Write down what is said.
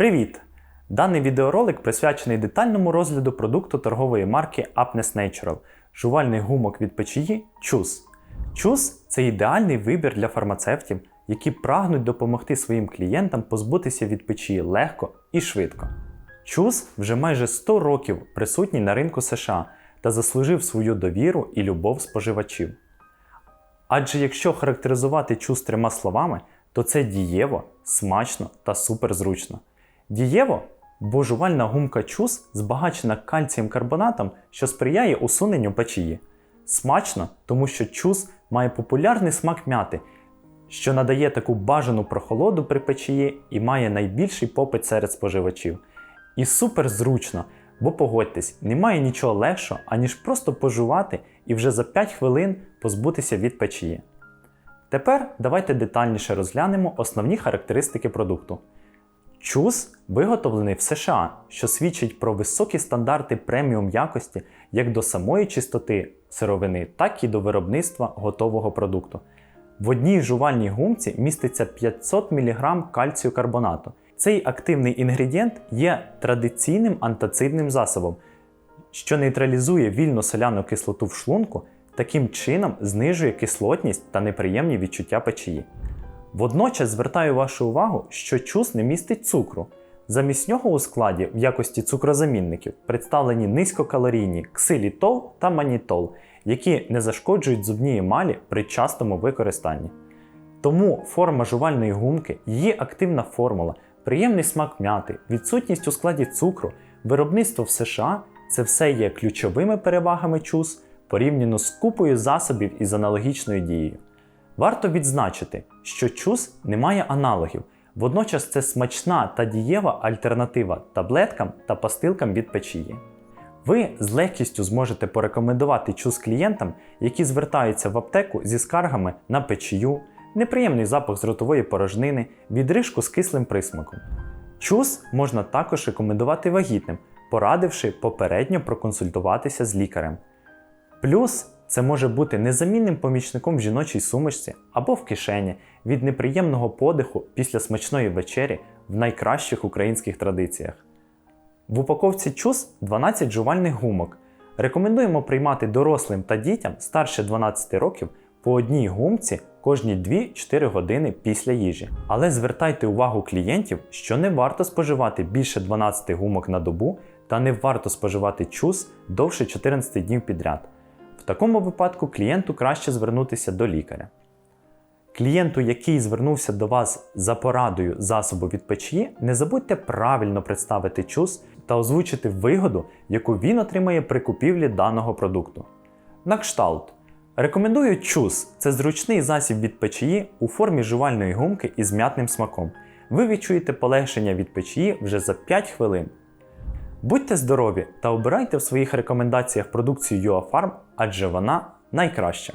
Привіт! Даний відеоролик присвячений детальному розгляду продукту торгової марки Apnes Natural жувальний гумок від печії Чус. Чус це ідеальний вибір для фармацевтів, які прагнуть допомогти своїм клієнтам позбутися від печії легко і швидко. Чус вже майже 100 років присутній на ринку США та заслужив свою довіру і любов споживачів. Адже якщо характеризувати чус трьома словами, то це дієво, смачно та суперзручно. Дієво, бо жувальна гумка чус збагачена кальцієм карбонатом, що сприяє усуненню печії. Смачно, тому що чус має популярний смак м'яти, що надає таку бажану прохолоду при печії і має найбільший попит серед споживачів. І супер зручно, бо погодьтесь, немає нічого легшого, аніж просто пожувати і вже за 5 хвилин позбутися від печії. Тепер давайте детальніше розглянемо основні характеристики продукту. Чус виготовлений в США, що свідчить про високі стандарти преміум якості як до самої чистоти сировини, так і до виробництва готового продукту. В одній жувальній гумці міститься 500 мг кальцію карбонату. Цей активний інгредієнт є традиційним антацидним засобом, що нейтралізує вільну соляну кислоту в шлунку, таким чином знижує кислотність та неприємні відчуття печії. Водночас звертаю вашу увагу, що чус не містить цукру. Замість нього у складі в якості цукрозамінників представлені низькокалорійні ксилітол та манітол, які не зашкоджують зубній емалі при частому використанні. Тому форма жувальної гумки, її активна формула, приємний смак м'яти, відсутність у складі цукру, виробництво в США це все є ключовими перевагами чус порівняно з купою засобів із аналогічною дією. Варто відзначити, що чус не має аналогів, водночас це смачна та дієва альтернатива таблеткам та пастилкам від печії. Ви з легкістю зможете порекомендувати чус клієнтам, які звертаються в аптеку зі скаргами на печію, неприємний запах з ротової порожнини, відрижку з кислим присмаком. Чус можна також рекомендувати вагітним, порадивши попередньо проконсультуватися з лікарем. Плюс це може бути незамінним помічником в жіночій сумочці або в кишені від неприємного подиху після смачної вечері в найкращих українських традиціях. В упаковці чус 12 жувальних гумок. Рекомендуємо приймати дорослим та дітям старше 12 років по одній гумці кожні 2-4 години після їжі. Але звертайте увагу клієнтів, що не варто споживати більше 12 гумок на добу та не варто споживати чус довше 14 днів підряд. В такому випадку клієнту краще звернутися до лікаря. Клієнту, який звернувся до вас за порадою засобу від печії, не забудьте правильно представити чус та озвучити вигоду, яку він отримає при купівлі даного продукту. На кшталт. Рекомендую чус це зручний засіб від печії у формі жувальної гумки із м'ятним смаком. Ви відчуєте полегшення від печії вже за 5 хвилин. Будьте здорові та обирайте в своїх рекомендаціях продукцію UAFarm, адже вона найкраща.